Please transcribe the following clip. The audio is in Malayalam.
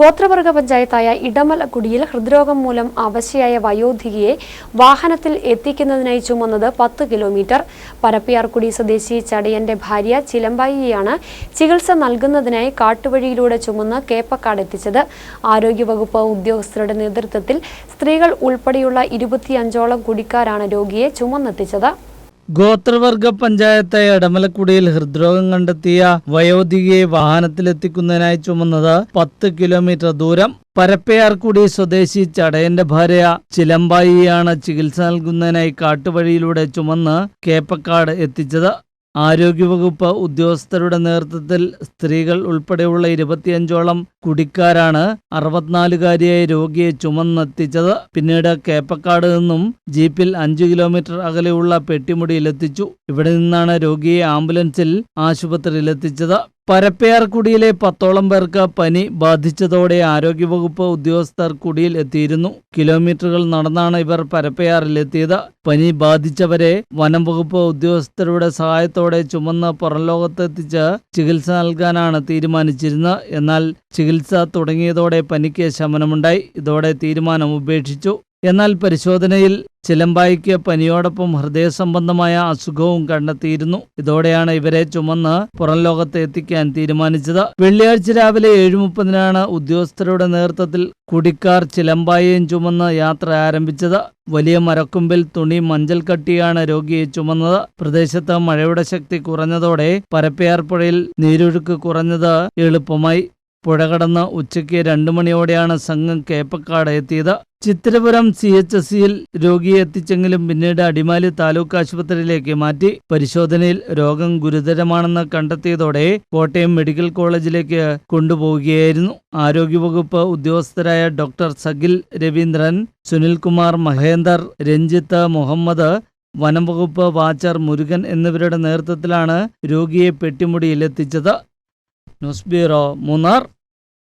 ഗോത്രവർഗ പഞ്ചായത്തായ ഇടമലക്കുടിയിൽ ഹൃദ്രോഗം മൂലം അവശയായ വയോധികയെ വാഹനത്തിൽ എത്തിക്കുന്നതിനായി ചുമന്നത് പത്ത് കിലോമീറ്റർ. പരപ്പിയാർക്കുടി സ്വദേശി ചടയന്റെ ഭാര്യ ചിലമ്പായിയാണ് ചികിത്സ നൽകുന്നതിനായി കാട്ടുവഴിയിലൂടെ ചുമന്ന് കേപ്പക്കാട് എത്തിച്ചത്. ആരോഗ്യവകുപ്പ് ഉദ്യോഗസ്ഥരുടെ നേതൃത്വത്തിൽ സ്ത്രീകൾ ഉൾപ്പെടെയുള്ള ഇരുപത്തിയഞ്ചോളം കുടിക്കാരാണ് രോഗിയെ ചുമന്നെത്തിച്ചത്. ഗോത്രവർഗ പഞ്ചായത്തായ എടമലക്കുടിയിൽ ഹൃദ്രോഗം കണ്ടെത്തിയ വയോധികയെ വാഹനത്തിലെത്തിക്കുന്നതിനായി ചുമന്നത് പത്ത് കിലോമീറ്റർ ദൂരം. പരപ്പയാർക്കുടി സ്വദേശി ചടയന്റെ ഭാര്യ ചിലമ്പായിയാണ് ചികിത്സ നൽകുന്നതിനായി കാട്ടുവഴിയിലൂടെ ചുമന്ന് കേപ്പക്കാട് എത്തിച്ചത്. ആരോഗ്യവകുപ്പ് ഉദ്യോഗസ്ഥരുടെ നേതൃത്വത്തിൽ സ്ത്രീകൾ ഉൾപ്പെടെയുള്ള ഇരുപത്തിയഞ്ചോളം കുടിക്കാരാണ് അറുപത്തിനാലുകാരിയായ രോഗിയെ ചുമന്നെത്തിച്ചത്. പിന്നീട് കേപ്പക്കാട് നിന്നും ജീപ്പിൽ അഞ്ചു കിലോമീറ്റർ അകലെയുള്ള പെട്ടിമുടിയിലെത്തിച്ചു. ഇവിടെ നിന്നാണ് രോഗിയെ ആംബുലൻസിൽ ആശുപത്രിയിലെത്തിച്ചത്. പരപ്പയാർക്കുടിയിലെ പത്തോളം പേർക്ക് പനി ബാധിച്ചതോടെ ആരോഗ്യവകുപ്പ് ഉദ്യോഗസ്ഥർ കുടിയിൽ എത്തിയിരുന്നു. കിലോമീറ്ററുകൾ നടന്നാണ് ഇവർ പരപ്പയാറിലെത്തിയത്. പനി ബാധിച്ചവരെ വനം വകുപ്പ് ഉദ്യോഗസ്ഥരുടെ സഹായത്തോടെ ചുമന്ന് പുറംലോകത്തെത്തിച്ച് ചികിത്സ നൽകാനാണ് തീരുമാനിച്ചിരുന്നത്. എന്നാൽ ചികിത്സ തുടങ്ങിയതോടെ പനിക്ക് ശമനമുണ്ടായി. ഇതോടെ തീരുമാനം ഉപേക്ഷിച്ചു. എന്നാൽ പരിശോധനയിൽ ചിലമ്പായിക്ക് പനിയോടൊപ്പം ഹൃദയ സംബന്ധമായ അസുഖവും കണ്ടെത്തിയിരുന്നു. ഇതോടെയാണ് ഇവരെ ചുമന്ന് പുറം ലോകത്ത് എത്തിക്കാൻ തീരുമാനിച്ചത്. വെള്ളിയാഴ്ച രാവിലെ ഏഴ് മുപ്പതിനാണ് ഉദ്യോഗസ്ഥരുടെ നേതൃത്വത്തിൽ കുടിക്കാർ ചിലമ്പായിയും ചുമന്ന് യാത്ര ആരംഭിച്ചത്. വലിയ മരക്കൊമ്പിൽ തുണി മഞ്ചൽ കട്ടിയാണ് രോഗിയെ ചുമന്നത്. പ്രദേശത്ത് മഴയുടെ ശക്തി കുറഞ്ഞതോടെ പരപ്പയാർ പുഴയിൽ നീരൊഴുക്ക് കുറഞ്ഞത് എളുപ്പമായി. പുഴ കടന്ന് ഉച്ചയ്ക്ക് രണ്ടു മണിയോടെയാണ് സംഘം കേപ്പക്കാട് എത്തിയത്. ചിത്തിരപുരം സി എച്ച് എസ് സിയിൽ രോഗിയെ എത്തിച്ചെങ്കിലും പിന്നീട് അടിമാലി താലൂക്ക് ആശുപത്രിയിലേക്ക് മാറ്റി. പരിശോധനയിൽ രോഗം ഗുരുതരമാണെന്ന് കണ്ടെത്തിയതോടെ കോട്ടയം മെഡിക്കൽ കോളേജിലേക്ക് കൊണ്ടുപോവുകയായിരുന്നു. ആരോഗ്യവകുപ്പ് ഉദ്യോഗസ്ഥരായ ഡോക്ടർ സഗിൽ രവീന്ദ്രൻ സുനിൽകുമാർ മഹേന്ദർ രഞ്ജിത്ത് മുഹമ്മദ് വനംവകുപ്പ് വാച്ചർ മുരുകൻ എന്നിവരുടെ നേതൃത്വത്തിലാണ് രോഗിയെ പെട്ടിമുടിയിൽ എത്തിച്ചത് ന്യൂസ് ബ്യൂറോ മൂന്നാർ.